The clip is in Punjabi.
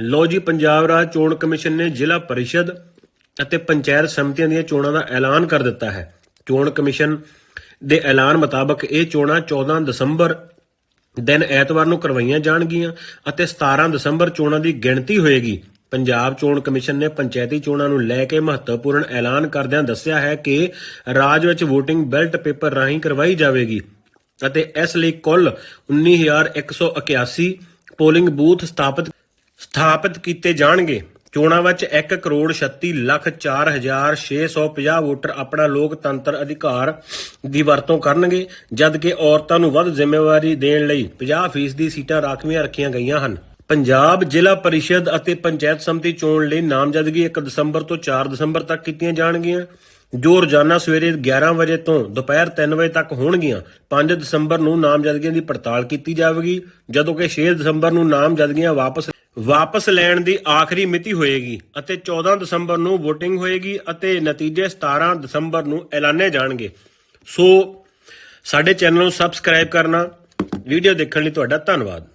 ਲੋ ਜੀ, ਪੰਜਾਬ ਰਾਜ ਚੋਣ ਕਮਿਸ਼ਨ ਨੇ ਜ਼ਿਲ੍ਹਾ ਪਰਿਸ਼ਦ ਅਤੇ ਪੰਚਾਇਤ ਸਮਿਤੀਆਂ ਦੀਆਂ ਚੋਣਾਂ ਦਾ ਐਲਾਨ ਕਰ ਦਿੱਤਾ ਹੈ। ਚੋਣ ਕਮਿਸ਼ਨ ਦੇ ਐਲਾਨ ਮੁਤਾਬਕ ਇਹ ਚੋਣਾਂ 14 ਦਸੰਬਰ ਦਿਨ ਐਤਵਾਰ ਨੂੰ ਕਰਵਾਈਆਂ ਜਾਣਗੀਆਂ ਅਤੇ 17 ਦਸੰਬਰ ਚੋਣਾਂ ਦੀ ਗਿਣਤੀ ਹੋਏਗੀ। ਪੰਜਾਬ ਚੋਣ ਕਮਿਸ਼ਨ ਨੇ ਪੰਚਾਇਤੀ ਚੋਣਾਂ ਨੂੰ ਲੈ ਕੇ ਮਹੱਤਵਪੂਰਨ ਐਲਾਨ ਕਰਦਿਆਂ ਦੱਸਿਆ ਹੈ ਕਿ ਰਾਜ ਵਿੱਚ VOTING ਬੈਲਟ ਪੇਪਰ ਰਾਹੀਂ ਕਰਵਾਈ ਜਾਵੇਗੀ ਅਤੇ ਇਸ ਲਈ ਕੁੱਲ 19181 ਪੋਲਿੰਗ ਬੂਥ ਸਥਾਪਿਤ ਸਥਾਪਿਤ ਕੀਤੇ ਜਾਣਗੇ। ਚੋਣਾਂ ਵਿੱਚ 1 ਕਰੋੜ 36 ਲੱਖ 4650 ਵੋਟਰ ਆਪਣਾ ਲੋਕਤੰਤਰ ਅਧਿਕਾਰ ਦੀ ਵਰਤੋਂ ਕਰਨਗੇ, ਜਦਕਿ ਔਰਤਾਂ ਨੂੰ ਵੱਧ ਜ਼ਿੰਮੇਵਾਰੀ ਦੇਣ ਲਈ 50% ਦੀ ਸੀਟਾਂ ਰਾਖਵੀਆਂ ਰੱਖੀਆਂ ਗਈਆਂ ਹਨ। ਪੰਜਾਬ ਜ਼ਿਲ੍ਹਾ ਪਰਿਸ਼ਦ ਅਤੇ ਪੰਚਾਇਤ ਸਮਿਤੀ ਚੋਣ ਲਈ ਨਾਮਜ਼ਦਗੀ 1 ਦਸੰਬਰ ਤੋਂ 4 ਦਸੰਬਰ ਤੱਕ ਕੀਤੀਆਂ ਜਾਣਗੀਆਂ। ਜੋ ਰੋਜ਼ਾਨਾ ਸਵੇਰੇ 11 ਵਜੇ ਤੋਂ ਦੁਪਹਿਰ 3 ਵਜੇ ਤੱਕ ਹੋਣਗੀਆਂ। 5 ਦਸੰਬਰ ਨੂੰ ਨਾਮਜ਼ਦਗੀਆਂ ਦੀ ਪੜਤਾਲ ਕੀਤੀ ਜਾਵੇਗੀ, ਜਦੋਂ ਕਿ 6 ਦਸੰਬਰ ਨੂੰ ਨਾਮਜ਼ਦਗੀਆਂ ਵਾਪਸ ਵਾਪਸ ਲੈਣ ਦੀ ਆਖਰੀ ਮਿਤੀ ਹੋਏਗੀ ਅਤੇ 14 ਦਸੰਬਰ ਨੂੰ VOTING ਹੋਏਗੀ ਅਤੇ ਨਤੀਜੇ 17 ਦਸੰਬਰ ਨੂੰ ਐਲਾਨੇ ਜਾਣਗੇ। ਸੋ, ਸਾਡੇ ਚੈਨਲ ਨੂੰ ਸਬਸਕ੍ਰਾਈਬ ਕਰਨਾ, ਵੀਡੀਓ ਦੇਖਣ ਲਈ ਤੁਹਾਡਾ ਧੰਨਵਾਦ।